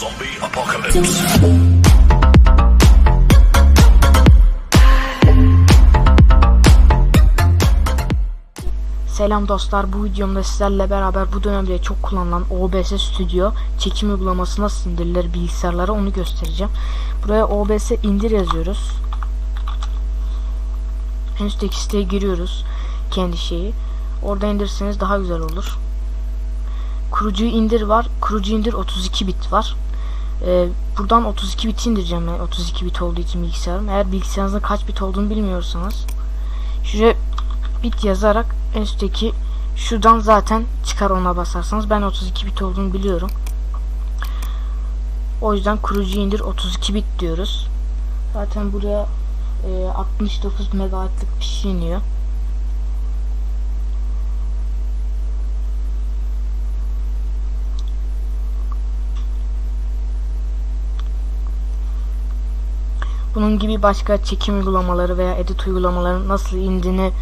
Zombie apocalypse. Selam dostlar bu videomda sizlerle beraber bu dönemde çok kullanılan OBS Studio çekim uygulaması nasıl indirilir bilgisayarlara onu göstereceğim. Buraya OBS indir yazıyoruz. En üstteki siteye giriyoruz. Kendi şeyi. Orada indirseniz daha güzel olur. Kurucuyu indir var. Kurucu indir 32 bit var. Ee, buradan 32 bit indireceğim ben. 32 bit olduğu için bilgisayarım. Eğer bilgisayarınızda kaç bit olduğunu bilmiyorsanız şuraya bit yazarak en üstteki şuradan zaten çıkar ona basarsanız ben 32 bit olduğunu biliyorum. O yüzden kurucu indir 32 bit diyoruz. Zaten buraya e, 69 megabaytlık bir şey iniyor. Bunun gibi başka çekim uygulamaları veya edit uygulamaların nasıl indiğini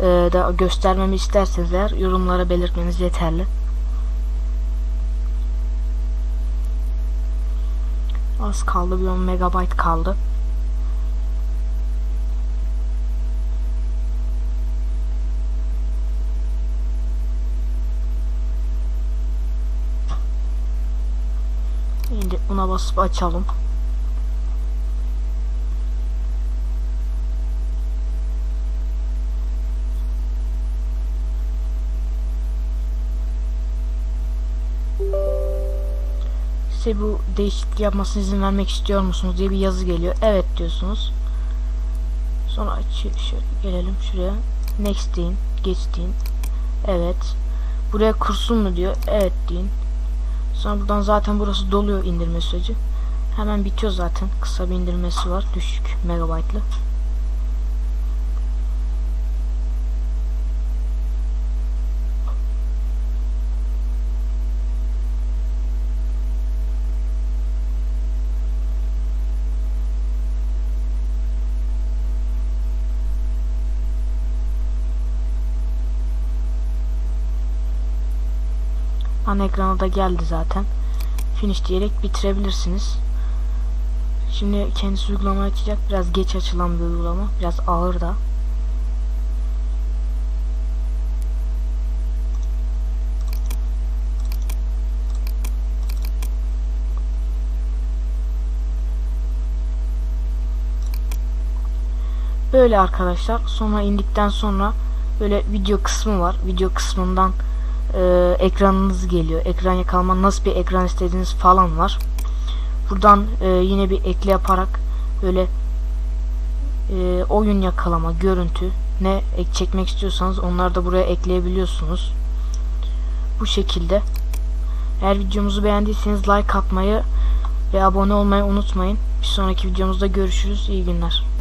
e, da göstermemi isterseniz eğer yorumlara belirtmeniz yeterli. Az kaldı bir 10 megabayt kaldı. Şimdi buna basıp açalım. Size bu değişiklik yapmasına izin vermek istiyor musunuz diye bir yazı geliyor. Evet diyorsunuz. Sonra aç şöyle gelelim şuraya. Next deyin. Geç deyin. Evet. Buraya kursun mu diyor. Evet deyin. Sonra buradan zaten burası doluyor indirme süreci. Hemen bitiyor zaten. Kısa bir indirmesi var. Düşük megabaytlı. Ana ekrana da geldi zaten. Finish diyerek bitirebilirsiniz. Şimdi kendisi uygulama açacak. Biraz geç açılan bir uygulama. Biraz ağır da. Böyle arkadaşlar. Sonra indikten sonra böyle video kısmı var. Video kısmından e, ekranınız geliyor. Ekran yakalama nasıl bir ekran istediğiniz falan var. Buradan e, yine bir ekle yaparak böyle e, oyun yakalama, görüntü ne ek çekmek istiyorsanız onları da buraya ekleyebiliyorsunuz. Bu şekilde. Eğer videomuzu beğendiyseniz like atmayı ve abone olmayı unutmayın. Bir sonraki videomuzda görüşürüz. İyi günler.